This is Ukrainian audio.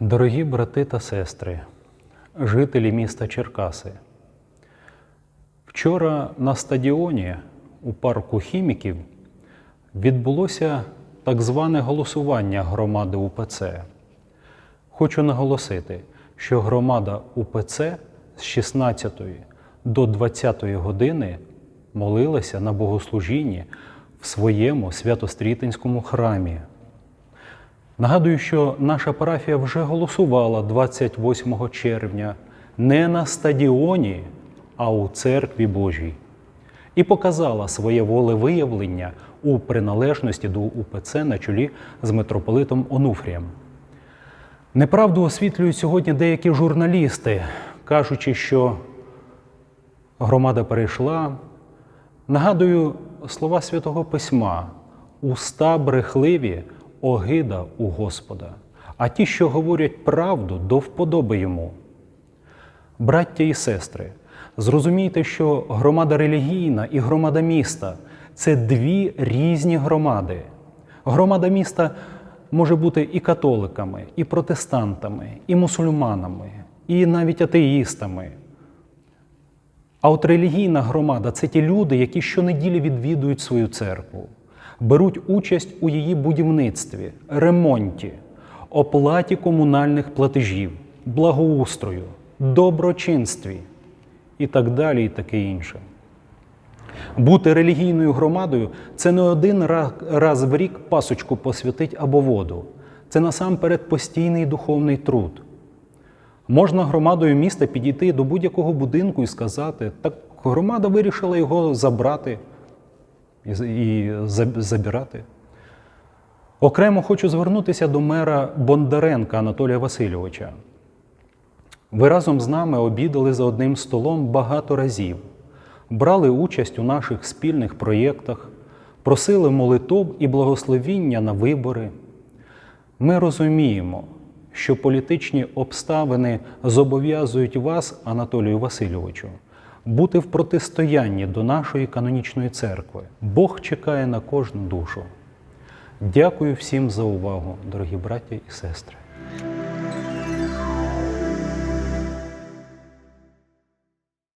Дорогі брати та сестри, жителі міста Черкаси. Вчора на стадіоні у парку хіміків відбулося так зване голосування громади УПЦ. Хочу наголосити, що громада УПЦ з 16 до 20 години молилася на богослужінні в своєму святострітинському храмі. Нагадую, що наша парафія вже голосувала 28 червня не на стадіоні, а у церкві Божій. І показала своє волевиявлення у приналежності до УПЦ на чолі з митрополитом Онуфрієм. Неправду освітлюють сьогодні деякі журналісти, кажучи, що громада перейшла. Нагадую слова Святого Письма: уста брехливі, огида у Господа, а ті, що говорять правду, до вподоби йому. Браття і сестри, зрозумійте, що громада релігійна і громада міста це дві різні громади. Громада міста може бути і католиками, і протестантами, і мусульманами, і навіть атеїстами. А от релігійна громада це ті люди, які щонеділі відвідують свою церкву, беруть участь у її будівництві, ремонті, оплаті комунальних платежів, благоустрою, доброчинстві і так далі, і таке інше. Бути релігійною громадою це не один раз в рік пасочку посвятить або воду. Це насамперед постійний духовний труд. Можна громадою міста підійти до будь-якого будинку і сказати, так громада вирішила його забрати і, забирати. Окремо хочу звернутися до мера Бондаренка Анатолія Васильовича. Ви разом з нами обідали за одним столом багато разів, брали участь у наших спільних проєктах, просили молитов і благословіння на вибори. Ми розуміємо, що політичні обставини зобов'язують вас, Анатолію Васильовичу, бути в протистоянні до нашої канонічної церкви. Бог чекає на кожну душу. Дякую всім за увагу, дорогі браття і сестри.